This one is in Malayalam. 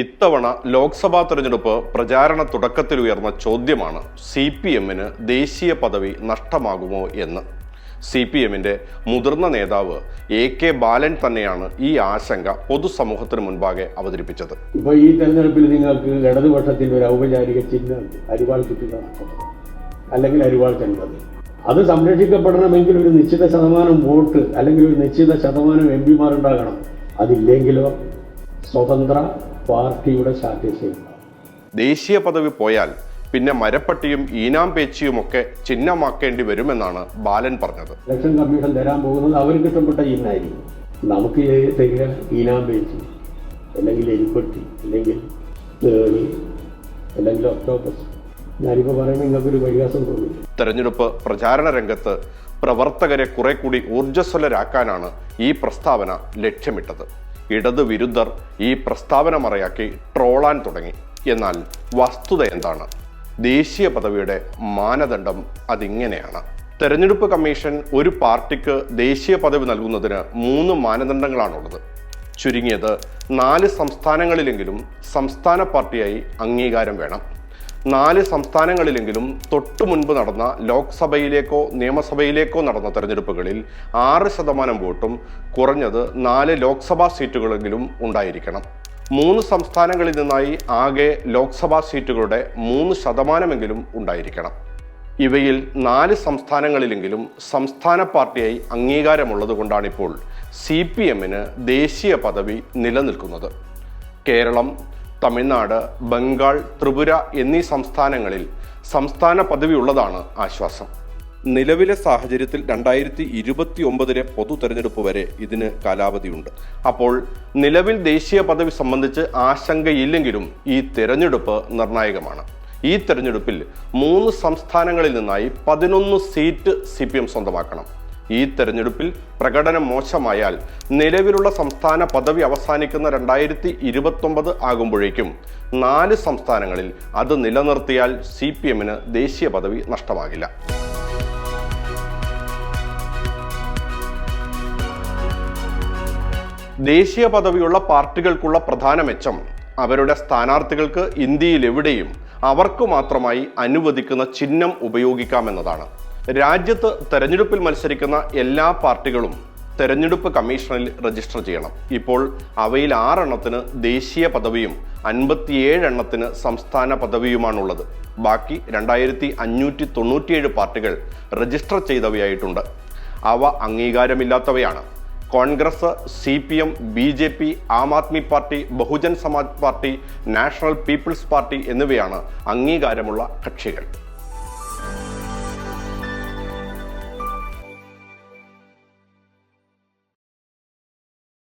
ഇത്തവണ ലോക്സഭാ തെരഞ്ഞെടുപ്പ് പ്രചാരണ തുടക്കത്തിൽ ഉയർന്ന ചോദ്യമാണ് സി പി എമ്മിന് ദേശീയ പദവി നഷ്ടമാകുമോ എന്ന്. സി പി എമ്മിന്റെ മുതിർന്ന നേതാവ് എ കെ ബാലൻ തന്നെയാണ് ഈ ആശങ്ക പൊതുസമൂഹത്തിന് മുൻപാകെ അവതരിപ്പിച്ചത്. ഇപ്പൊ ഈ തെരഞ്ഞെടുപ്പിൽ നിങ്ങൾക്ക് ഇടതുപക്ഷത്തിന്റെ ഒരു ഔപചാരിക ചിഹ്നം അരിവാൾ അല്ലെങ്കിൽ അരിവാൾ ചെന്നത്. അത് സംരക്ഷിക്കപ്പെടണമെങ്കിൽ ഒരു നിശ്ചിത ശതമാനം വോട്ട് അല്ലെങ്കിൽ ഒരു നിശ്ചിത ശതമാനം എം പിമാരുണ്ടാകണം അതില്ലെങ്കിലോ സ്വതന്ത്ര പാർട്ടിയുടെ ശാഖ്യശയുണ്ടാവും ദേശീയ പദവി പോയാൽ പിന്നെ മരപ്പട്ടിയും ഈനാം പേച്ചിയും ഒക്കെ ചിഹ്നമാക്കേണ്ടി വരുമെന്നാണ് ബാലൻ പറഞ്ഞത്. ഇലക്ഷൻ കമ്മീഷൻ തരാൻ പോകുന്നത് അവർക്ക് ഇഷ്ടപ്പെട്ട ചിഹ്നമായിരിക്കും നമുക്ക് തരിക ഈനാം പേച്ചി അല്ലെങ്കിൽ എരിപ്പട്ടി അല്ലെങ്കിൽ അല്ലെങ്കിൽ ഒക്ടോബസ് ഞാനിപ്പോൾ പറയുമ്പോൾ നിങ്ങൾക്കൊരു പരിഹാസം തോന്നില്ല. തെരഞ്ഞെടുപ്പ് പ്രചാരണ രംഗത്ത് പ്രവർത്തകരെ കുറെ കൂടി ഊർജസ്വലരാക്കാനാണ് ഈ പ്രസ്താവന ലക്ഷ്യമിട്ടത്. ഇടത് വിരുദ്ധർ ഈ പ്രസ്താവന മറയാക്കി ട്രോളാൻ തുടങ്ങി. എന്നാൽ വസ്തുത എന്താണ്? ദേശീയ പദവിയുടെ മാനദണ്ഡം അതിങ്ങനെയാണ്. തെരഞ്ഞെടുപ്പ് കമ്മീഷൻ ഒരു പാർട്ടിക്ക് ദേശീയ പദവി നൽകുന്നതിന് മൂന്ന് മാനദണ്ഡങ്ങളാണുള്ളത്. ചുരുങ്ങിയത് നാല് സംസ്ഥാനങ്ങളിലെങ്കിലും സംസ്ഥാന പാർട്ടിയായി അംഗീകാരം വേണം. നാല് സംസ്ഥാനങ്ങളിലെങ്കിലും തൊട്ടു മുൻപ് നടന്ന ലോക്സഭയിലേക്കോ നിയമസഭയിലേക്കോ നടന്ന തെരഞ്ഞെടുപ്പുകളിൽ ആറ് ശതമാനം വോട്ടും കുറഞ്ഞത് നാല് ലോക്സഭാ സീറ്റുകളെങ്കിലും ഉണ്ടായിരിക്കണം. മൂന്ന് സംസ്ഥാനങ്ങളിൽ നിന്നായി ആകെ ലോക്സഭാ സീറ്റുകളുടെ മൂന്ന് ശതമാനമെങ്കിലും ഉണ്ടായിരിക്കണം. ഇവയിൽ നാല് സംസ്ഥാനങ്ങളിലെങ്കിലും സംസ്ഥാന പാർട്ടിയായി അംഗീകാരമുള്ളത് കൊണ്ടാണിപ്പോൾ സി പി എമ്മിന് ദേശീയ പദവി നിലനിൽക്കുന്നത്. കേരളം തമിഴ്നാട് ബംഗാൾ ത്രിപുര എന്നീ സംസ്ഥാനങ്ങളിൽ സംസ്ഥാന പദവി ഉള്ളതാണ് ആശ്വാസം. നിലവിലെ സാഹചര്യത്തിൽ രണ്ടായിരത്തി ഇരുപത്തി ഒമ്പതിലെ പൊതു തെരഞ്ഞെടുപ്പ് വരെ ഇതിന് കാലാവധിയുണ്ട്. അപ്പോൾ നിലവിൽ ദേശീയ പദവി സംബന്ധിച്ച് ആശങ്കയില്ലെങ്കിലും ഈ തെരഞ്ഞെടുപ്പ് നിർണായകമാണ്. ഈ തെരഞ്ഞെടുപ്പിൽ മൂന്ന് സംസ്ഥാനങ്ങളിൽ നിന്നായി പതിനൊന്ന് സീറ്റ് സി സ്വന്തമാക്കണം. ഈ തെരഞ്ഞെടുപ്പിൽ പ്രകടനം മോശമായാൽ നിലവിലുള്ള സംസ്ഥാന പദവി അവസാനിക്കുന്ന രണ്ടായിരത്തി ഇരുപത്തൊമ്പത് ആകുമ്പോഴേക്കും നാല് സംസ്ഥാനങ്ങളിൽ അത് നിലനിർത്തിയാൽ സി പി എമ്മിന് ദേശീയ പദവി നഷ്ടമാകില്ല. ദേശീയ പദവിയുള്ള പാർട്ടികൾക്കുള്ള പ്രധാന മെച്ചം അവരുടെ സ്ഥാനാർത്ഥികൾക്ക് ഇന്ത്യയിൽ എവിടെയും അവർക്ക് മാത്രമായി അനുവദിക്കുന്ന ചിഹ്നം ഉപയോഗിക്കാമെന്നതാണ്. രാജ്യത്ത് തെരഞ്ഞെടുപ്പിൽ മത്സരിക്കുന്ന എല്ലാ പാർട്ടികളും തെരഞ്ഞെടുപ്പ് കമ്മീഷനിൽ രജിസ്റ്റർ ചെയ്യണം. ഇപ്പോൾ അവയിൽ ആറെണ്ണത്തിന് ദേശീയ പദവിയും അൻപത്തിയേഴ് എണ്ണത്തിന് സംസ്ഥാന പദവിയുമാണുള്ളത്. ബാക്കി രണ്ടായിരത്തി അഞ്ഞൂറ്റി തൊണ്ണൂറ്റിയേഴ് പാർട്ടികൾ രജിസ്റ്റർ ചെയ്തവയായിട്ടുണ്ട്. അവ അംഗീകാരമില്ലാത്തവയാണ്. Congress C P M B J P Aam Aadmi party Bahujan Samaj party National People's party എന്നിവയാണ് അംഗീകാരമുള്ള കക്ഷികൾ.